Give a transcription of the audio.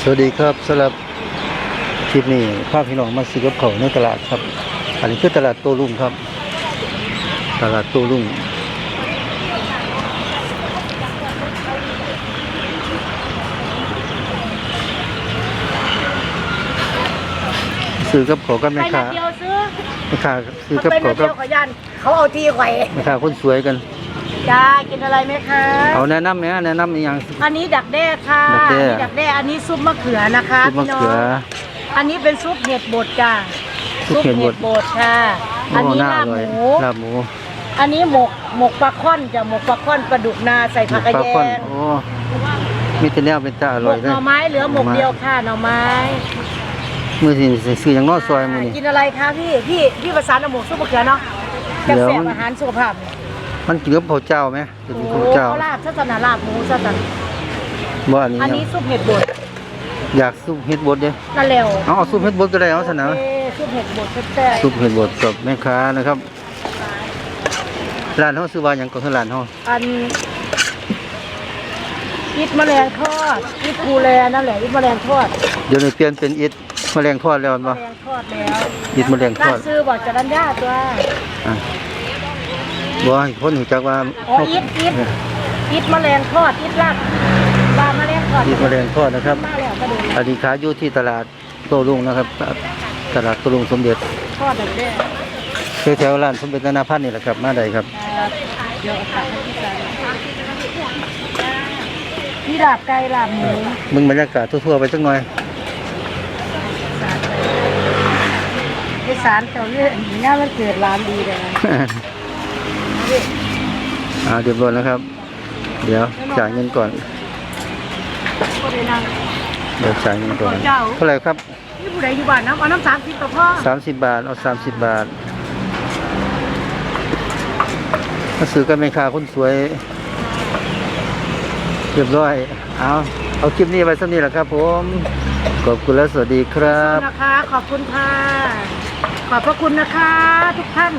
สวัสดีครับสำหรับคลิปนี้ภาพพี่น้องมาซื้อกับเขาวในตลาดครับ อันนี้คือตลาดโตรุ่งครับ ตลาดโตรุ่งซื้อกับเขาวกับไปแม่นัค้าดเดียวซื้อแม่ค้าซื้อกับไปเขานัวดกัเดีบยวขอยันเขาเอาที่ไข่ แม่ค้าคนสวยกัน จ้ากินอะไรไหมคะเอาแนะนำเนี่ยแนะนำอหย่าง อันนี้ดักแด้ค่ะดักแด้ อันนี้ดักแด้อันนี้ซุปมะเขือนะคะซุปมะพี่น้อเขือ งอันนี้เป็นซุปเห็ดบดจ้าซุปเห็ดบดบดค่ะ อันนี้โน่ลาบร่หยมู ลาบหมูอันนี้หมกหมกปลาค่อนจ้ะหมกปลาค่อนปลาดุกนาใส่ผักกระปลาแยค่อนงโอ้มีแต่แนวเป็นตาอหมร่อยกเลหยน่อไม้เหลือหมกเดียวค่ะหน่อไม้มือสิซื้ออย่างนอซอยมือนี่ กินอะไรคะพี่พี่พี่ประสานเอาหมกซุปมะเขือเนาะเดี๋จะยว แสบอาหารสุขภาพเนี่ย มันกินกับข้าวเจ้าไหมกินโอ้กับข้าวเจ้าเขาลาบซะตนาลาบหมูซะตนบ่อันนี้อันนี้ซุปเห็ดบดอยากซุปเห็ดบดเด้นั่นแล้วเอาเอาซุปเห็ดบดก็ได้เอาซะนะเอ้ซุปเห็ดบดแซ่บซุปเห็ดบดกับแม่ค้านะครับร้านเฮาซื้อว่าหยังก็คือร้านเฮาๆอันอิดแมลงทอดอิดภูแลนั่นแหละอิดแมลงทอดเดี๋ยวนี้เปลี่ยนเป็นอิฐแมลงทอดแล้วแมบ่ลงทอดแล้วอิฐแมลงทอดร้านซื้อบอกจะรันยาตัวอะ บ่ให้คนรู้จักว่าอ๋ออิดอิดอิดแมลงทอดอิดลาบปลาแมลงทอดอิฐแมลงทอดนะครับมาแล้วก็ดูอันนี้ขายอยู่ที่ตลาดโตรุ่งนะครับ ตลาดโตรุ่งสมเด็จทอดแบบนี้แถวๆร้านสมเด็จนานาพัฒน์นี่แหละครับ มาได้ครับเดี๋ยวเอาตักให้พี่ชายพี่ลาบไก่ลาบหมูมึงบรรยากาศทั่วๆไปสักหน่อยไอสารเจ้าเรื่องหน้ามันเกิดร้านดีเลย นะอ่าเรียบร้อยแล้วครับ เดี๋ยวจ่ายเงินก่อน ก็ได้นั่งเดี๋ยวจ่ายเงินก่อนเจ้าเท่าไหร่ครับนี่ผู้ใดอยู่บ้านน้ำเอาน้ำสามสิบต่อพ่อสามสิบบาทเอาสามสิบบาทมาซื้อกันไหมค้าคนสวย เรียบร้อย เอาเอาคลิปนี้ไว้สักนี้แหละครับผม ขอบคุณและสวัสดีครับ นะคะ ขอบคุณค่ะ ขอบพระคุณนะคะ ทุกท่าน